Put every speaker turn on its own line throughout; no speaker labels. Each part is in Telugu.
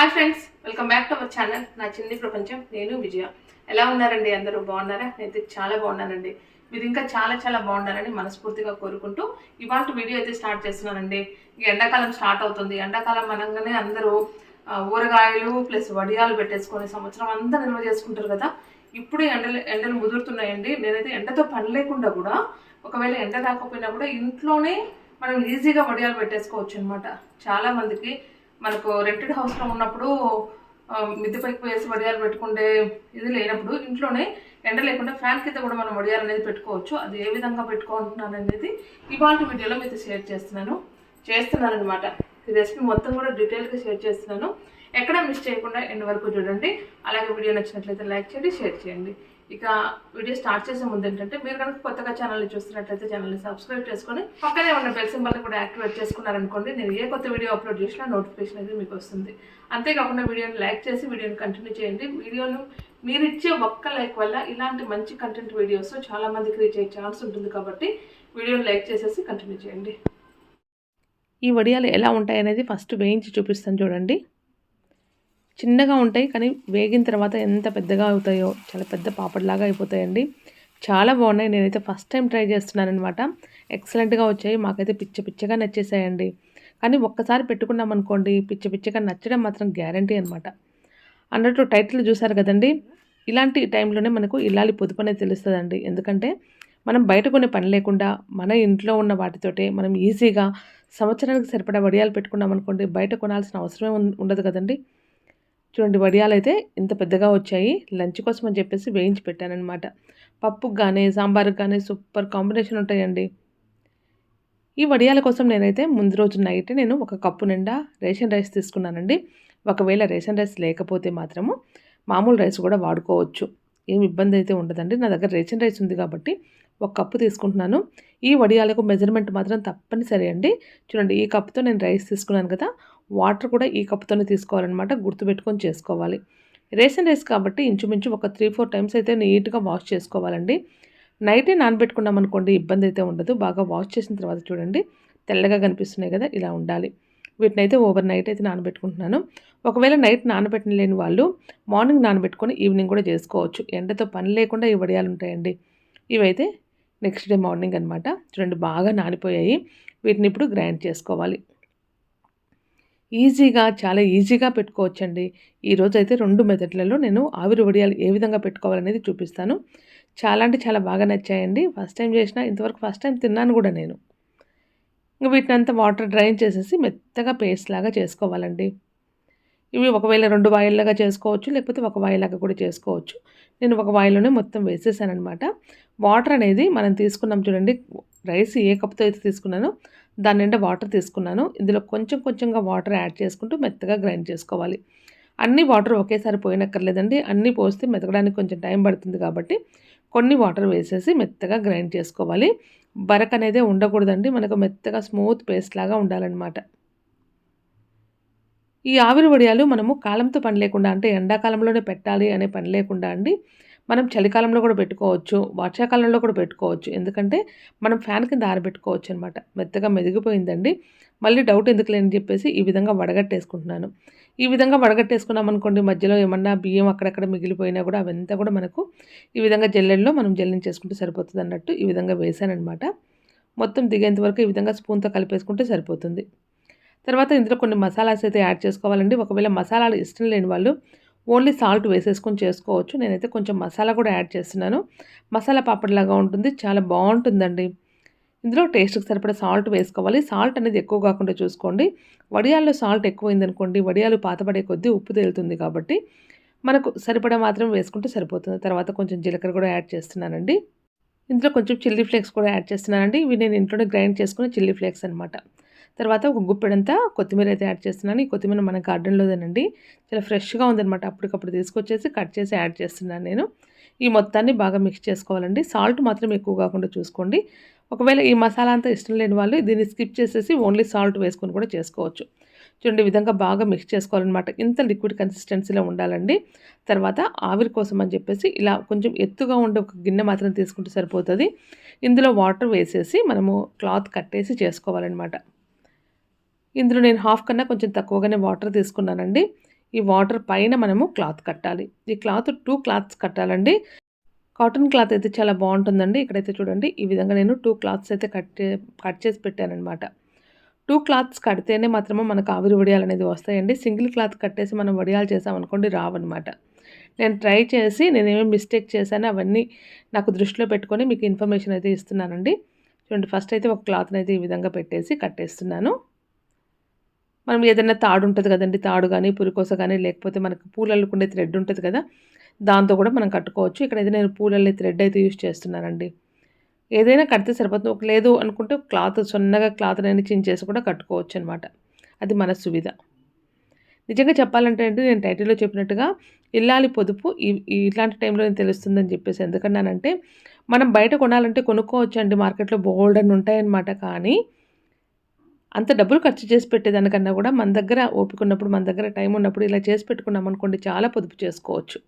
Hi friends welcome back to our channel నా చిన్ని ప్రపంచం నేను విజయ. ఎలా ఉన్నారండి అందరూ? బాగున్నారా? నేనైతే చాలా బాగున్నానండి. మీరు ఇంకా చాలా చాలా బాగుండాలని మనస్ఫూర్తిగా కోరుకుంటూ ఇవాళ వీడియో అయితే స్టార్ట్ చేస్తున్నానండి. ఇక ఎండాకాలం స్టార్ట్ అవుతుంది. ఎండాకాలం అనగానే అందరూ ఊరగాయలు ప్లస్ వడియాలు పెట్టేసుకొని సంవత్సరం అంతా నిల్వ చేసుకుంటారు కదా. ఇప్పుడు ఎండలు ఎండలు ముదురుతున్నాయండి. నేనైతే ఎండతో పని లేకుండా కూడా ఒకవేళ ఎండ రాకపోయినా కూడా ఇంట్లోనే మనం ఈజీగా వడియాలు పెట్టేసుకోవచ్చు అనమాట చాలా మందికి మనకు రెంటెడ్ హౌస్లో ఉన్నప్పుడు మిద్దె పైకి వేసి వడియాలు పెట్టుకుంటే ఇది లేనప్పుడు ఇంట్లోనే ఎండ లేకుండా ఫ్యాన్ కింద కూడా మనం వడియాలు అనేది పెట్టుకోవచ్చు. అది ఏ విధంగా పెట్టుకుంటున్నాను అనేది ఇవాళ వీడియోలో మీతో షేర్ చేస్తున్నాను. చేస్తున్నాను అనమాట ఈ రెసిపీ మొత్తం కూడా డీటెయిల్గా షేర్ చేస్తున్నాను. ఎక్కడ మిస్ చేయకుండా ఎండ్ వరకు చూడండి. అలాగే వీడియో నచ్చినట్లయితే లైక్ చేయండి షేర్ చేయండి. ఇక వీడియో స్టార్ట్ చేసే ముందు ఏంటంటే మీరు కనుక కొత్తగా ఛానల్ని చూస్తున్నట్లయితే ఛానల్ని సబ్స్క్రైబ్ చేసుకొని పక్కనే ఉన్న బెల్ సింబల్ కూడా యాక్టివేట్ చేసుకున్నారనుకోండి నేను ఏ కొత్త వీడియో అప్లోడ్ చేసినా నోటిఫికేషన్ అనేది మీకు వస్తుంది. అంతేకాకుండా వీడియోని లైక్ చేసి వీడియోని కంటిన్యూ చేయండి. వీడియోను మీరు ఇచ్చే ఒక్క లైక్ వల్ల ఇలాంటి మంచి కంటెంట్ వీడియోస్ చాలా మందికి రీచ్ అయ్యే ఛాన్స్ ఉంటుంది కాబట్టి వీడియోని లైక్ చేసేసి కంటిన్యూ చేయండి.
ఈ వడియాలు ఎలా ఉంటాయి అనేది ఫస్ట్ వేయించి చూపిస్తాను చూడండి. చిన్నగా ఉంటాయి కానీ వేగిన తర్వాత ఎంత పెద్దగా అవుతాయో చాలా పెద్ద పాపడ్లాగా అయిపోతాయండి. చాలా బాగున్నాయి. నేనైతే ఫస్ట్ టైం ట్రై చేస్తున్నాను అనమాట ఎక్సలెంట్గా వచ్చాయి. మాకైతే పిచ్చ పిచ్చగా నచ్చేసాయండి. కానీ ఒక్కసారి పెట్టుకున్నాం అనుకోండి పిచ్చ పిచ్చగా నచ్చడం మాత్రం గ్యారంటీ అనమాట అన్నట్టు టైటిల్ చూసారు కదండి? ఇలాంటి టైంలోనే మనకు ఇల్లాలి పొదుపు అనేది తెలుస్తుందండి. ఎందుకంటే మనం బయట కొనే పని లేకుండా మన ఇంట్లో ఉన్న వాటితోటే మనం ఈజీగా సంవత్సరానికి సరిపడా వడియాలు పెట్టుకున్నాం అనుకోండి బయట కొనాల్సిన అవసరమే ఉండదు కదండి? చూడండి వడియాలు అయితే ఇంత పెద్దగా వచ్చాయి. లంచ్ కోసం అని చెప్పేసి వేయించి పెట్టానమాట పప్పుకు కానీ సాంబార్కి కానీ సూపర్ కాంబినేషన్ ఉంటాయండి. ఈ వడియాల కోసం నేనైతే ముందు రోజు నైట్ నేను ఒక కప్పు నిండా రేషన్ రైస్ తీసుకున్నానండి. ఒకవేళ రేషన్ రైస్ లేకపోతే మాత్రము మామూలు రైస్ కూడా వాడుకోవచ్చు. ఏం ఇబ్బంది అయితే ఉండదండి. నా దగ్గర రేషన్ రైస్ ఉంది కాబట్టి ఒక కప్పు తీసుకుంటున్నాను. ఈ వడియాలకు మెజర్మెంట్ మాత్రం తప్పనిసరి అండి. చూడండి ఈ కప్పుతో నేను రైస్ తీసుకున్నాను కదా వాటర్ కూడా ఈ కప్పుతోనే తీసుకోవాలన్నమాట గుర్తుపెట్టుకొని చేసుకోవాలి. రేషన్ రైస్ కాబట్టి ఇంచుమించు ఒక త్రీ ఫోర్ టైమ్స్ అయితే నీట్గా వాష్ చేసుకోవాలండి. నైటే నానబెట్టుకున్నాం అనుకోండి ఇబ్బంది అయితే ఉండదు. బాగా వాష్ చేసిన తర్వాత చూడండి తెల్లగా కనిపిస్తున్నాయి కదా ఇలా ఉండాలి. వీటిని అయితే ఓవర్ నైట్ అయితే నానబెట్టుకుంటున్నాను. ఒకవేళ నైట్ నానబెట్టలేని వాళ్ళు మార్నింగ్ నానబెట్టుకొని ఈవినింగ్ కూడా చేసుకోవచ్చు. ఎండతో పని లేకుండా ఈ వడియాలు ఉంటాయండి. ఇవైతే నెక్స్ట్ డే మార్నింగ్ అనమాట చూడండి బాగా నానిపోయాయి. వీటిని ఇప్పుడు గ్రైండ్ చేసుకోవాలి. ఈజీగా చాలా ఈజీగా పెట్టుకోవచ్చండి. ఈరోజు అయితే రెండు మెథడ్లలో నేను ఆవిరి వడియాలు ఏ విధంగా పెట్టుకోవాలనేది చూపిస్తాను. చాలా అంటే చాలా బాగా నచ్చాయండి. ఫస్ట్ టైం చేసిన ఇంతవరకు ఫస్ట్ టైం తిన్నాను కూడా నేను. ఇంకా వీటిని అంతా వాటర్ డ్రైన్ చేసేసి మెత్తగా పేస్ట్ లాగా చేసుకోవాలండి. ఇవి ఒకవేళ రెండు వాయిల్లాగా చేసుకోవచ్చు లేకపోతే ఒక వాయిలాగా కూడా చేసుకోవచ్చు. నేను ఒక వాయిల్లోనే మొత్తం వేసేసాను అనమాట వాటర్ అనేది మనం తీసుకున్నాం చూడండి రైస్ ఏ కప్తో అయితే తీసుకున్నానో దాని నిండా వాటర్ తీసుకున్నాను. ఇందులో కొంచెం కొంచెంగా వాటర్ యాడ్ చేసుకుంటూ మెత్తగా గ్రైండ్ చేసుకోవాలి. అన్ని వాటర్ ఒకేసారి పోయినక్కర్లేదండి. అన్నీ పోస్తే మెతకడానికి కొంచెం టైం పడుతుంది కాబట్టి కొన్ని వాటర్ వేసేసి మెత్తగా గ్రైండ్ చేసుకోవాలి. బరక్ అనేది ఉండకూడదండి. మనకు మెత్తగా స్మూత్ పేస్ట్ లాగా ఉండాలన్నమాట. ఈ ఆవిరి వడియాలు మనము కాలంతో పని లేకుండా అంటే ఎండాకాలంలోనే పెట్టాలి అనే పని లేకుండా అండి మనం చలికాలంలో కూడా పెట్టుకోవచ్చు వర్షాకాలంలో కూడా పెట్టుకోవచ్చు. ఎందుకంటే మనం ఫ్యాన్ కింద ఆరబెట్టుకోవచ్చు అనమాట మెత్తగా మెదిగిపోయిందండి. మళ్ళీ డౌట్ ఎందుకు లేని చెప్పేసి ఈ విధంగా వడగట్టేసుకుంటున్నాను. ఈ విధంగా వడగట్టేసుకున్నాం అనుకోండి మధ్యలో ఏమన్నా బియ్యం అక్కడక్కడ మిగిలిపోయినా కూడా అవంతా కూడా మనకు ఈ విధంగా జల్లెల్లో మనం జల్లించేసుకుంటే సరిపోతుంది అన్నట్టు ఈ విధంగా వేసానమాట మొత్తం దిగేంత వరకు ఈ విధంగా స్పూన్తో కలిపేసుకుంటే సరిపోతుంది. తర్వాత ఇందులో కొన్ని మసాలాస్ అయితే యాడ్ చేసుకోవాలండి. ఒకవేళ మసాలాలు ఇష్టం లేని వాళ్ళు ఓన్లీ సాల్ట్ వేసేసుకొని చేసుకోవచ్చు. నేనైతే కొంచెం మసాలా కూడా యాడ్ చేస్తున్నాను. మసాలా పాపడ్లాగా ఉంటుంది. చాలా బాగుంటుందండి. ఇందులో టేస్ట్కి సరిపడా సాల్ట్ వేసుకోవాలి. సాల్ట్ అనేది ఎక్కువ కాకుండా చూసుకోండి. వడియాల్లో సాల్ట్ ఎక్కువైందనుకోండి వడియాలు పాతపడే కొద్దీ ఉప్పు తేలుతుంది కాబట్టి మనకు సరిపడా మాత్రం వేసుకుంటే సరిపోతుంది. తర్వాత కొంచెం జీలకర్ర కూడా యాడ్ చేస్తున్నానండి. ఇందులో కొంచెం చిల్లీ ఫ్లేక్స్ కూడా యాడ్ చేస్తున్నానండి. ఇవి నేను ఇంట్లోనే గ్రైండ్ చేసుకుని చిల్లీ ఫ్లేక్స్ అనమాట తర్వాత ఒక గుప్పెడంతా కొత్తిమీర అయితే యాడ్ చేస్తున్నాను. ఈ కొత్తిమీర మన గార్డెన్లోదేనండి. చాలా ఫ్రెష్గా ఉందన్నమాట. అప్పటికప్పుడు తీసుకొచ్చేసి కట్ చేసి యాడ్ చేస్తున్నాను నేను. ఈ మొత్తాన్ని బాగా మిక్స్ చేసుకోవాలండి. సాల్ట్ మాత్రం ఎక్కువ కాకుండా చూసుకోండి. ఒకవేళ ఈ మసాలా అంతా ఇష్టం లేని వాళ్ళు దీన్ని స్కిప్ చేసేసి ఓన్లీ సాల్ట్ వేసుకొని కూడా చేసుకోవచ్చు. చూడండి విధంగా బాగా మిక్స్ చేసుకోవాలన్నమాట. ఇంత లిక్విడ్ కన్సిస్టెన్సీలో ఉండాలండి. తర్వాత ఆవిరి కోసం అని చెప్పేసి ఇలా కొంచెం ఎత్తుగా ఉండే ఒక గిన్నె మాత్రం తీసుకుంటే సరిపోతుంది. ఇందులో వాటర్ వేసేసి మనము క్లాత్ కట్టేసి చేసుకోవాలన్నమాట. ఇందులో నేను హాఫ్ కన్నా కొంచెం తక్కువగానే వాటర్ తీసుకున్నానండి. ఈ వాటర్ పైన మనము క్లాత్ కట్టాలి. ఈ క్లాత్ టూ క్లాత్స్ కట్టాలండి. కాటన్ క్లాత్ అయితే చాలా బాగుంటుందండి. ఇక్కడైతే చూడండి ఈ విధంగా నేను టూ క్లాత్స్ అయితే కట్ చే కట్ చేసి పెట్టానమాట టూ క్లాత్స్ కడితేనే మాత్రమే మనకు ఆవిరి వడియాలు అనేది వస్తాయండి. సింగిల్ క్లాత్ కట్టేసి మనం వడియాలు చేసామనుకోండి రావన్నమాట. నేను ట్రై చేసి నేనేమేమి మిస్టేక్ చేశానో అవన్నీ నాకు దృష్టిలో పెట్టుకొని మీకు ఇన్ఫర్మేషన్ అయితే ఇస్తున్నానండి. చూడండి ఫస్ట్ అయితే ఒక క్లాత్ని అయితే ఈ విధంగా పెట్టేసి కట్టేస్తున్నాను. మనం ఏదైనా తాడు ఉంటుంది కదండి తాడు కానీ పురికోస కానీ లేకపోతే మనకు పూలల్లుకుండే థ్రెడ్ ఉంటుంది కదా దాంతో కూడా మనం కట్టుకోవచ్చు. ఇక్కడైతే నేను పూలల్లో థ్రెడ్ అయితే యూజ్ చేస్తున్నానండి. ఏదైనా కడితే సరిపోతుంది. ఒక లేదు అనుకుంటే క్లాత్ సొన్నగా క్లాత్ అనేది చించేసి కూడా కట్టుకోవచ్చు అనమాట అది మన సువిధ. నిజంగా చెప్పాలంటే అండి నేను టైటిల్లో చెప్పినట్టుగా ఇల్లాలి పొదుపు ఇలాంటి ఇట్లాంటి టైంలో నేను తెలుస్తుందని చెప్పేసి ఎందుకన్నానంటే మనం బయట కొనాలంటే కొనుక్కోవచ్చు అండి మార్కెట్లో బోల్డ్ అని ఉంటాయన్నమాట కానీ అంత డబ్బులు ఖర్చు చేసి పెట్టేదానికన్నా కూడా మన దగ్గర ఓపిక ఉన్నప్పుడు మన దగ్గర టైం ఉన్నప్పుడు ఇలా చేసి పెట్టుకున్నాం అనుకోండి చాలా పొదుపు చేసుకోవచ్చు.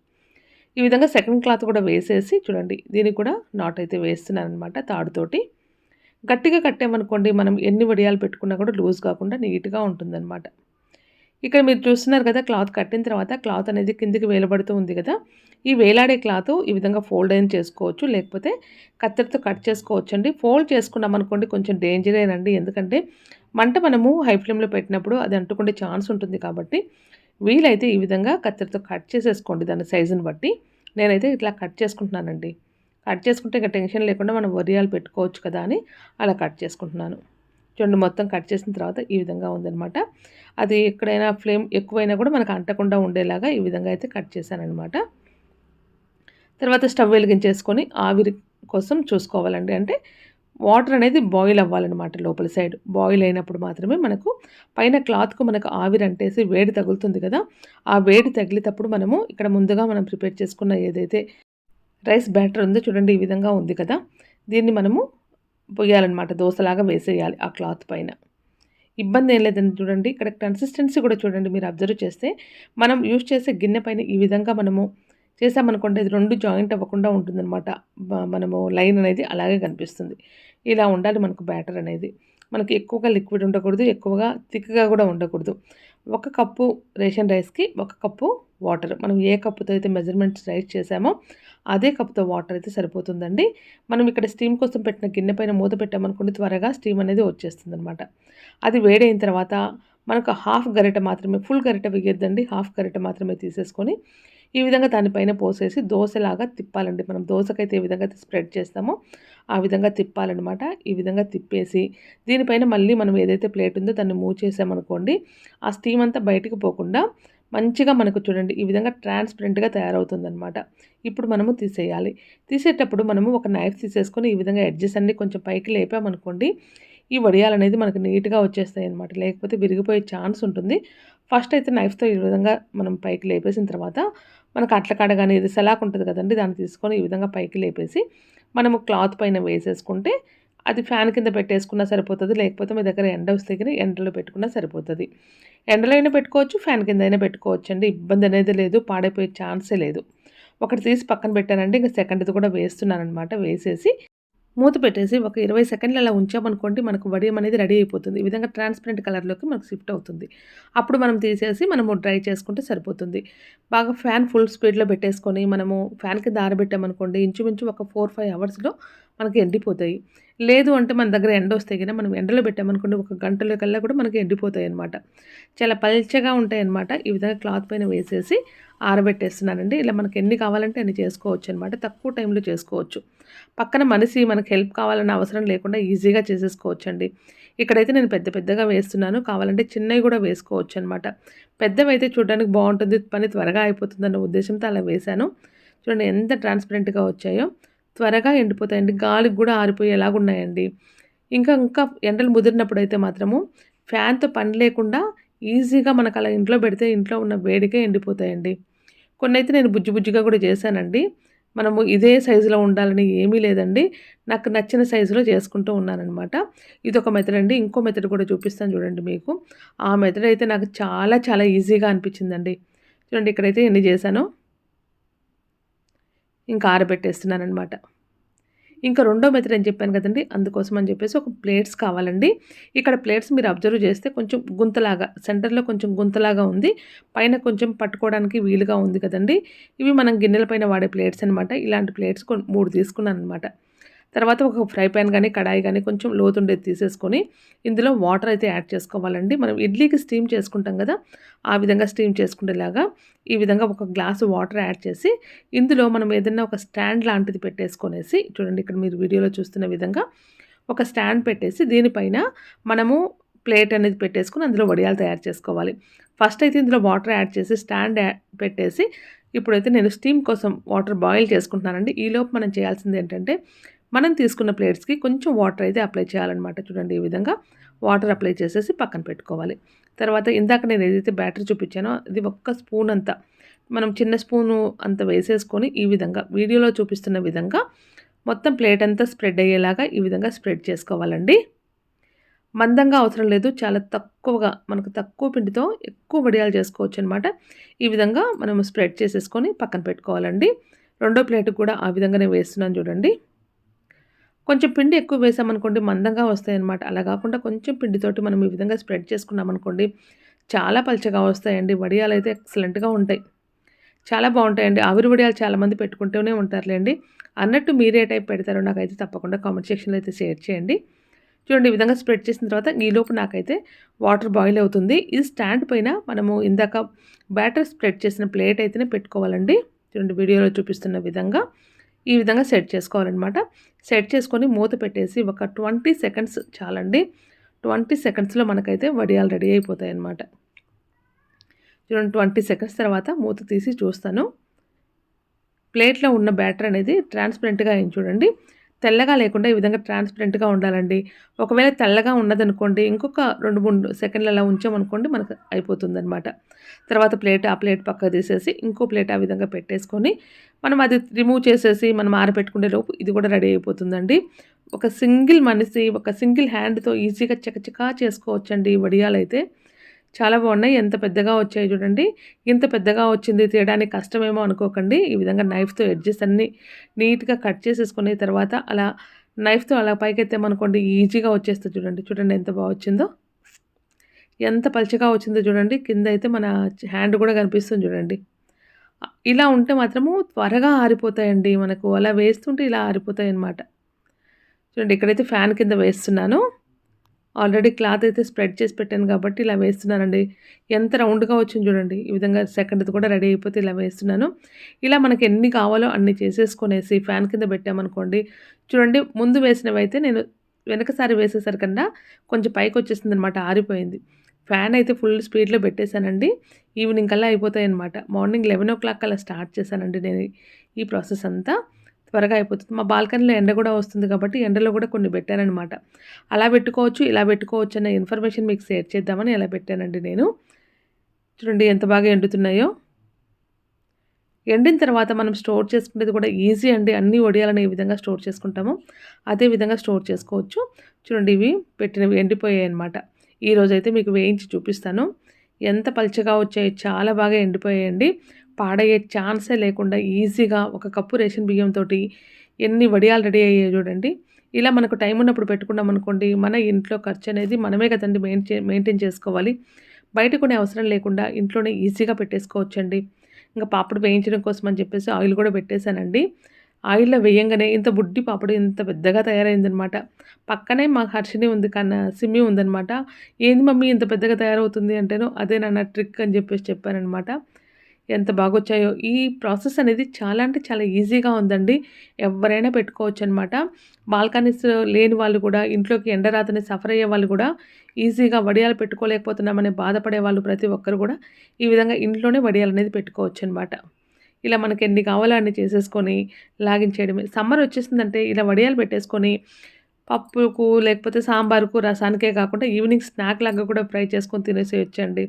ఈ విధంగా సెకండ్ క్లాత్ కూడా వేసేసి చూడండి దీనికి కూడా నాట్ అయితే వేస్తున్నాను అనమాట తాడుతోటి. గట్టిగా కట్టామనుకోండి మనం ఎన్ని వడియాలు పెట్టుకున్నా కూడా లూజ్ కాకుండా నీట్గా ఉంటుందన్నమాట. ఇక్కడ మీరు చూస్తున్నారు కదా క్లాత్ కట్టిన తర్వాత క్లాత్ అనేది కిందికి వేలబడుతూ ఉంది కదా. ఈ వేలాడే క్లాత్ ఈ విధంగా ఫోల్డ్ అయిన చేసుకోవచ్చు లేకపోతే కత్తెరతో కట్ చేసుకోవచ్చు అండి ఫోల్డ్ చేసుకున్నాం అనుకోండి కొంచెం డేంజరేనండి ఎందుకంటే మంట మనము హై ఫ్లేమ్లో పెట్టినప్పుడు అది అంటుకునే ఛాన్స్ ఉంటుంది కాబట్టి వీలైతే ఈ విధంగా కత్తెరతో కట్ చేసేసుకోండి దాని సైజుని బట్టి. నేనైతే ఇట్లా కట్ చేసుకుంటున్నానండి. కట్ చేసుకుంటే ఇంకా టెన్షన్ లేకుండా మనం వరియాలు పెట్టుకోవచ్చు కదా అని అలా కట్ చేసుకుంటున్నాను. చూడండి మొత్తం కట్ చేసిన తర్వాత ఈ విధంగా ఉందనమాట అది ఎక్కడైనా ఫ్లేమ్ ఎక్కువైనా కూడా మనకు అంటకుండా ఉండేలాగా ఈ విధంగా అయితే కట్ చేశానమాట తర్వాత స్టవ్ వెలిగించేసుకొని ఆవిరి కోసం చూసుకోవాలండి. అంటే వాటర్ అనేది బాయిల్ అవ్వాలన్నమాట లోపల సైడ్. బాయిల్ అయినప్పుడు మాత్రమే మనకు పైన క్లాత్కు మనకు ఆవిరి అంటేసి వేడి తగులుతుంది కదా. ఆ వేడి తగిలేటప్పుడు మనము ఇక్కడ ముందుగా మనం ప్రిపేర్ చేసుకున్న ఏదైతే రైస్ బ్యాటర్ ఉందో చూడండి ఈ విధంగా ఉంది కదా. దీన్ని మనము పొయ్యాలన్నమాట దోశలాగా వేసేయాలి ఆ క్లాత్ పైన. ఇబ్బంది ఏం లేదండి చూడండి ఇక్కడ కన్సిస్టెన్సీ కూడా చూడండి మీరు అబ్జర్వ్ చేస్తే మనం యూజ్ చేసే గిన్నె పైన ఈ విధంగా మనము చేసామనుకోండి ఇది రెండు జాయింట్ అవ్వకుండా ఉంటుందన్నమాట. మనము లైన్ అనేది అలాగే కనిపిస్తుంది. ఇలా ఉండాలి మనకు బ్యాటర్ అనేది. మనకి ఎక్కువగా లిక్విడ్ ఉండకూడదు ఎక్కువగా థిక్గా కూడా ఉండకూడదు. ఒక కప్పు రేషన్ రైస్కి ఒక కప్పు వాటర్ మనం ఏ కప్పుతో అయితే మెజర్మెంట్స్ రైట్ చేసామో అదే కప్తో వాటర్ అయితే సరిపోతుందండి. మనం ఇక్కడ స్టీమ్ కోసం పెట్టిన గిన్నె పైన మూత పెట్టామనుకోండి త్వరగా స్టీమ్ అనేది వచ్చేస్తుంది అనమాట అది వేడైన తర్వాత మనకు హాఫ్ గరిట మాత్రమే ఫుల్ గరిట వేయొద్దండి. హాఫ్ గరిట మాత్రమే తీసేసుకొని ఈ విధంగా దానిపైన పోసేసి దోశలాగా తిప్పాలండి. మనం దోశకైతే ఏ విధంగా స్ప్రెడ్ చేస్తామో ఆ విధంగా తిప్పాలన్నమాట. ఈ విధంగా తిప్పేసి దీనిపైన మళ్ళీ మనం ఏదైతే ప్లేట్ ఉందో దాన్ని మూవ్ చేసామనుకోండి ఆ స్టీమ్ అంతా బయటికి పోకుండా మంచిగా మనకు చూడండి ఈ విధంగా ట్రాన్స్పరెంట్గా తయారవుతుందనమాట ఇప్పుడు మనము తీసేయాలి. తీసేటప్పుడు మనము ఒక నైఫ్ తీసేసుకొని ఈ విధంగా ఎడ్జెస్ అన్ని కొంచెం పైకి లేపామనుకోండి ఈ వడియాలు అనేది మనకు నీట్గా వచ్చేస్తాయి అనమాట లేకపోతే విరిగిపోయే ఛాన్స్ ఉంటుంది. ఫస్ట్ అయితే నైఫ్తో ఈ విధంగా మనం పైకి లేపేసిన తర్వాత మనకు అట్లకాడ కానీ ఇది సెలాక్ ఉంటుంది కదండి దాన్ని తీసుకొని ఈ విధంగా పైకి లేపేసి మనము క్లాత్ పైన వేసేసుకుంటే అది ఫ్యాన్ కింద పెట్టేసుకున్నా సరిపోతుంది లేకపోతే మీ దగ్గర ఎండ వస్తే కానీ ఎండలో పెట్టుకున్నా సరిపోతుంది. ఎండలో అయినా పెట్టుకోవచ్చు ఫ్యాన్ కింద అయినా పెట్టుకోవచ్చు అండి ఇబ్బంది అనేది లేదు పాడైపోయే ఛాన్సే లేదు. ఒకటి తీసి పక్కన పెట్టానండి ఇంకా సెకండ్ది కూడా వేస్తున్నాను అనమాట వేసేసి మూత పెట్టేసి ఒక ఇరవై సెకండ్లు అలా ఉంచామనుకోండి మనకు వడియం అనేది రెడీ అయిపోతుంది. ఈ విధంగా ట్రాన్స్పరెంట్ కలర్లోకి మనకు షిఫ్ట్ అవుతుంది. అప్పుడు మనం తీసేసి మనము డ్రై చేసుకుంటే సరిపోతుంది. బాగా ఫ్యాన్ ఫుల్ స్పీడ్లో పెట్టేసుకొని మనము ఫ్యాన్ కింద ఆరబెట్టామనుకోండి ఇంచుమించు ఒక ఫోర్ ఫైవ్ అవర్స్లో మనకి ఎండిపోతాయి. లేదు అంటే మన దగ్గర ఎండ వస్తే కదా మనం ఎండలో పెట్టామనుకోండి ఒక గంటలో కల్లా కూడా మనకి ఎండిపోతాయి అనమాట చాలా పల్చగా ఉంటాయి అనమాట ఈ విధంగా క్లాత్ పైన వేసేసి ఆరబెట్టేస్తున్నానండి. ఇలా మనకి ఎన్ని కావాలంటే అన్ని చేసుకోవచ్చు అనమాట తక్కువ టైంలో చేసుకోవచ్చు. పక్కన మనిషి మనకు హెల్ప్ కావాలన్న అవసరం లేకుండా ఈజీగా చేసేసుకోవచ్చు అండి ఇక్కడైతే నేను పెద్ద పెద్దగా వేస్తున్నాను. కావాలంటే చిన్నవి కూడా వేసుకోవచ్చు అనమాట పెద్దవి అయితే చూడడానికి బాగుంటుంది. పని త్వరగా అయిపోతుందన్న ఉద్దేశంతో అలా వేశాను. చూడండి ఎంత ట్రాన్స్పరెంట్గా వచ్చాయో. త్వరగా ఎండిపోతాయండి. గాలికి కూడా ఆరిపోయేలాగా ఉన్నాయండి. ఇంకా ఇంకా ఎండలు ముదిరినప్పుడు అయితే మాత్రము ఫ్యాన్తో పని లేకుండా ఈజీగా మనకు అలా ఇంట్లో పెడితే ఇంట్లో ఉన్న వేడికే ఎండిపోతాయండి. కొన్ని అయితే నేను బుజ్జి బుజ్జిగా కూడా చేశానండి. మనము ఇదే సైజులో ఉండాలని ఏమీ లేదండి. నాకు నచ్చిన సైజులో చేసుకుంటూ ఉన్నానన్నమాట. ఇది ఒక మెథడ్ అండి. ఇంకో మెథడ్ కూడా చూపిస్తాను చూడండి మీకు. ఆ మెథడ్ అయితే నాకు చాలా చాలా ఈజీగా అనిపించిందండి. చూడండి ఇక్కడైతే ఎన్ని చేశానో. ఇంకా ఆరబెట్టేస్తున్నాను అనమాట ఇంకా రెండో మెథడ్ అని చెప్పాను కదండి అందుకోసం అని చెప్పేసి ఒక ప్లేట్స్ కావాలండి. ఇక్కడ ప్లేట్స్ మీరు అబ్జర్వ్ చేస్తే కొంచెం గుంతలాగా సెంటర్లో కొంచెం గుంతలాగా ఉంది. పైన కొంచెం పట్టుకోవడానికి వీలుగా ఉంది కదండి. ఇవి మనం గిన్నెల పైన వాడే ప్లేట్స్ అనమాట. ఇలాంటి ప్లేట్స్ మూడు తీసుకున్నాను అనమాట తర్వాత ఒక ఫ్రై ప్యాన్ కానీ కడాయి కానీ కొంచెం లోతుండేది తీసేసుకొని ఇందులో వాటర్ అయితే యాడ్ చేసుకోవాలండి. మనం ఇడ్లీకి స్టీమ్ చేసుకుంటాం కదా ఆ విధంగా స్టీమ్ చేసుకునేలాగా ఈ విధంగా ఒక గ్లాసు వాటర్ యాడ్ చేసి ఇందులో మనం ఏదైనా ఒక స్టాండ్ లాంటిది పెట్టేసుకొనేసి చూడండి ఇక్కడ మీరు వీడియోలో చూస్తున్న విధంగా ఒక స్టాండ్ పెట్టేసి దీనిపైన మనము ప్లేట్ అనేది పెట్టేసుకుని అందులో వడియాలు తయారు చేసుకోవాలి. ఫస్ట్ అయితే ఇందులో వాటర్ యాడ్ చేసి స్టాండ్ పెట్టేసి ఇప్పుడైతే నేను స్టీమ్ కోసం వాటర్ బాయిల్ చేసుకుంటున్నానండి. ఈలోపు మనం చేయాల్సింది ఏంటంటే మనం తీసుకున్న ప్లేట్స్కి కొంచెం వాటర్ అయితే అప్లై చేయాలన్నమాట. చూడండి ఈ విధంగా వాటర్ అప్లై చేసేసి పక్కన పెట్టుకోవాలి. తర్వాత ఇందాక నేను ఏదైతే బ్యాటరీ చూపించానో అది ఒక్క స్పూన్ అంతా మనం చిన్న స్పూను అంత వేసేసుకొని ఈ విధంగా వీడియోలో చూపిస్తున్న విధంగా మొత్తం ప్లేట్ అంతా స్ప్రెడ్ అయ్యేలాగా ఈ విధంగా స్ప్రెడ్ చేసుకోవాలండి. మందంగా అవసరం లేదు. చాలా తక్కువగా మనకు తక్కువ పిండితో ఎక్కువ వడియాలు చేసుకోవచ్చు అనమాట ఈ విధంగా మనం స్ప్రెడ్ చేసేసుకొని పక్కన పెట్టుకోవాలండి. రెండో ప్లేట్ కూడా ఆ విధంగానే వేస్తున్నాను చూడండి. కొంచెం పిండి ఎక్కువ వేసామనుకోండి మందంగా వస్తాయి అన్నమాట అలా కాకుండా కొంచెం పిండితోటి మనం ఈ విధంగా స్ప్రెడ్ చేసుకున్నామనుకోండి చాలా పల్చగా వస్తాయండి. వడియాలు అయితే ఎక్సలెంట్గా ఉంటాయి. చాలా బాగుంటాయండి. ఆవిరి వడియాలు చాలామంది పెట్టుకుంటూనే ఉంటారులేండి. అన్నట్టు మీరే టైప్ పెడతారో నాకైతే తప్పకుండా కామెంట్ సెక్షన్లో అయితే షేర్ చేయండి. చూడండి ఈ విధంగా స్ప్రెడ్ చేసిన తర్వాత ఈలోపు నాకైతే వాటర్ బాయిల్ అవుతుంది. ఇది స్టాండ్ పైన మనము ఇందాక బ్యాటర్ స్ప్రెడ్ చేసిన ప్లేట్ అయితేనే పెట్టుకోవాలండి. చూడండి వీడియోలో చూపిస్తున్న విధంగా. ఈ విధంగా సెట్ చేసుకోవాలన్నమాట. సెట్ చేసుకొని మూత పెట్టేసి ఒక ట్వంటీ సెకండ్స్ చాలండి. ట్వంటీ సెకండ్స్లో మనకైతే వడియాలు రెడీ అయిపోతాయి అన్నమాట చూడండి ట్వంటీ సెకండ్స్ తర్వాత మూత తీసి చూస్తాను. ప్లేట్లో ఉన్న బ్యాటర్ అనేది ట్రాన్స్పరెంట్గా అయింది చూడండి. తెల్లగా లేకుండా ఈ విధంగా ట్రాన్స్పరెంట్గా ఉండాలండి. ఒకవేళ తెల్లగా ఉన్నదనుకోండి ఇంకొక రెండు మూడు సెకండ్లు అలా ఉంచామనుకోండి మనకు అయిపోతుందనమాట తర్వాత ప్లేట్ ఆ ప్లేట్ పక్క తీసేసి ఇంకో ప్లేట్ ఆ విధంగా పెట్టేసుకొని మనం అది రిమూవ్ చేసేసి మనం ఆరబెట్టుకునే లోపు ఇది కూడా రెడీ అయిపోతుందండి. ఒక సింగిల్ మనిషి ఒక సింగిల్ హ్యాండ్తో ఈజీగా చకచకా చేసుకోవచ్చండి ఈ చాలా బాగున్నాయి. ఎంత పెద్దగా వచ్చాయి చూడండి. ఇంత పెద్దగా వచ్చింది తీయడానికి కష్టమేమో అనుకోకండి. ఈ విధంగా నైఫ్తో ఎడ్జెస్ అన్నీ నీట్గా కట్ చేసేసుకునే తర్వాత అలా నైఫ్తో అలా పైకెత్తామనుకోండి ఈజీగా వచ్చేస్తుంది చూడండి. చూడండి ఎంత బాగా వచ్చిందో. ఎంత పలుచగా వచ్చిందో చూడండి. కింద అయితే మన హ్యాండ్ కూడా కనిపిస్తుంది చూడండి. ఇలా ఉంటే మాత్రము త్వరగా ఆరిపోతాయండి మనకు. అలా వేస్తుంటే ఇలా ఆరిపోతాయి అన్నమాట చూడండి ఇక్కడైతే ఫ్యాన్ కింద వేస్తున్నాను. ఆల్రెడీ క్లాత్ అయితే స్ప్రెడ్ చేసి పెట్టాను కాబట్టి ఇలా వేస్తున్నానండి. ఎంత రౌండ్గా వచ్చింది చూడండి. ఈ విధంగా సెకండ్ది కూడా రెడీ అయిపోతే ఇలా వేస్తున్నాను. ఇలా మనకి ఎన్ని కావాలో అన్ని చేసేసుకునేసి ఫ్యాన్ కింద పెట్టామనుకోండి. చూడండి ముందు వేసినవి అయితే నేను వెనకసారి వేసేసరికన్నా కొంచెం పైకి వచ్చేసింది అనమాట ఆరిపోయింది. ఫ్యాన్ అయితే ఫుల్ స్పీడ్లో పెట్టేశానండి. ఈవినింగ్ కల్లా అయిపోతాయి అనమాట మార్నింగ్ లెవెన్ ఓ క్లాక్ అలా స్టార్ట్ చేశానండి నేను ఈ ప్రాసెస్ అంతా. త్వరగా అయిపోతుంది. మా బాల్కనీలో ఎండ కూడా వస్తుంది కాబట్టి ఎండలో కూడా కొన్ని పెట్టానమాట అలా పెట్టుకోవచ్చు ఇలా పెట్టుకోవచ్చు అన్న ఇన్ఫర్మేషన్ మీకు షేర్ చేద్దామని ఎలా పెట్టానండి నేను. చూడండి ఎంత బాగా ఎండుతున్నాయో. ఎండిన తర్వాత మనం స్టోర్ చేసుకునేది కూడా ఈజీ అండి. అన్ని వడియాలను ఈ విధంగా స్టోర్ చేసుకుంటాము. అదే విధంగా స్టోర్ చేసుకోవచ్చు. చూడండి ఇవి పెట్టినవి ఎండిపోయాయి అనమాట ఈరోజైతే మీకు వేయించి చూపిస్తాను. ఎంత పలుచగా వచ్చాయి చాలా బాగా ఎండిపోయాయండి. పాడయ్యే ఛాన్సే లేకుండా ఈజీగా ఒక కప్పు రేషన్ బియ్యంతో ఎన్ని వడియాలు రెడీ అయ్యాయి చూడండి. ఇలా మనకు టైం ఉన్నప్పుడు పెట్టుకున్నాం అనుకోండి మన ఇంట్లో ఖర్చు అనేది మనమే కదండి మెయిన్ మెయింటైన్ చేసుకోవాలి. బయట కొనే అవసరం లేకుండా ఇంట్లోనే ఈజీగా పెట్టేసుకోవచ్చండి. ఇంకా పాపడు వేయించడం కోసం అని చెప్పేసి ఆయిల్ కూడా పెట్టేశానండి. ఆయిల్లో వేయంగానే ఇంత బుడ్డి పాపడు ఇంత పెద్దగా తయారైందనమాట. పక్కనే మా హర్షిని ఉంది కన్నా సిమ్మి ఉందనమాట. ఏంది మమ్మీ ఇంత పెద్దగా తయారవుతుంది? అంటేను అదే నాన్న ట్రిక్ అని చెప్పేసి చెప్పానమాట ఎంత బాగొచ్చాయో. ఈ ప్రాసెస్ అనేది చాలా అంటే చాలా ఈజీగా ఉందండి. ఎవరైనా పెట్టుకోవచ్చు అనమాట బాల్కనీస్ లేని వాళ్ళు కూడా ఇంట్లోకి ఎండరాతని సఫర్ అయ్యే వాళ్ళు కూడా ఈజీగా వడియాలు పెట్టుకోలేకపోతున్నామని బాధపడే వాళ్ళు ప్రతి ఒక్కరు కూడా ఈ విధంగా ఇంట్లోనే వడియాలు అనేది పెట్టుకోవచ్చు అనమాట ఇలా మనకి ఎన్ని కావాలో అన్ని చేసేసుకొని లాగించేయడమే. సమ్మర్ వచ్చేసిందంటే ఇలా వడియాలు పెట్టేసుకొని పప్పుకు లేకపోతే సాంబార్కు రసానికే కాకుండా ఈవినింగ్ స్నాక్ లాగా కూడా ఫ్రై చేసుకొని తినేసేయచ్చండి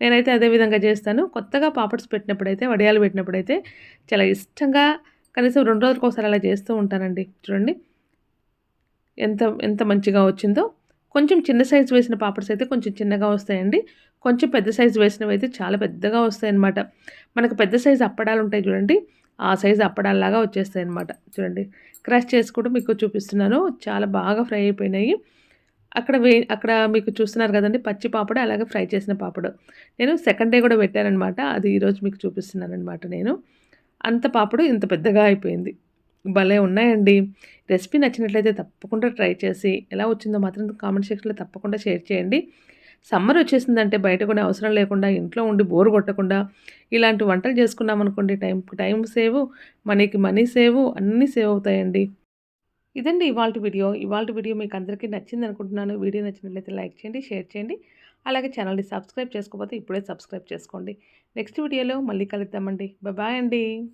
నేనైతే అదే విధంగా చేస్తాను. కొత్తగా పాపడ్స్ పెట్టినప్పుడైతే వడియాలు పెట్టినప్పుడైతే చాలా ఇష్టంగా కనీసం రెండు రోజులకు ఒకసారి అలా చేస్తూ ఉంటానండి. చూడండి. ఎంత ఎంత మంచిగా వచ్చిందో. కొంచెం చిన్న సైజు వేసిన పాపడ్స్ అయితే కొంచెం చిన్నగా వస్తాయండి. కొంచెం పెద్ద సైజు వేసినవి అయితే చాలా పెద్దగా వస్తాయి అన్నమాట మనకు పెద్ద సైజు అప్పడాలు ఉంటాయి చూడండి. ఆ సైజు అప్పడాలలాగా వచ్చేస్తాయి అనమాట చూడండి. క్రష్ చేసి కూడా మీకు చూపిస్తున్నాను. చాలా బాగా ఫ్రై అయిపోయినాయి. అక్కడ వే అక్కడ మీకు చూస్తున్నారు కదండి పచ్చి పాపడు అలాగే ఫ్రై చేసిన పాపడు. నేను సెకండ్ డే కూడా పెట్టానమాట అది ఈరోజు మీకు చూపిస్తున్నాను అనమాట నేను. అంత పాపడు ఇంత పెద్దగా అయిపోయింది. భలే ఉన్నాయండి. రెసిపీ నచ్చినట్లయితే తప్పకుండా ట్రై చేసి ఎలా వచ్చిందో మాత్రం కామెంట్ సెక్షన్లో తప్పకుండా షేర్ చేయండి. సమ్మర్ వచ్చేసిందంటే బయట కూడా అవసరం లేకుండా ఇంట్లో ఉండి బోర్ కొట్టకుండా ఇలాంటి వంటలు చేసుకున్నాం అనుకోండి టైం టైం సేవ్ మనీకి మనీ సేవ్ అన్నీ సేవ్ అవుతాయండి. ఇదండి ఇవాళ వీడియో. ఇవాళ వీడియో మీకు అందరికీ నచ్చింది అనుకుంటున్నాను. వీడియో నచ్చినట్లయితే లైక్ చేయండి షేర్ చేయండి. అలాగే ఛానల్ని సబ్స్క్రైబ్ చేసుకోకపోతే ఇప్పుడే సబ్స్క్రైబ్ చేసుకోండి. నెక్స్ట్ వీడియోలో మళ్ళీ కలుద్దామండి. బాయ్ అండి.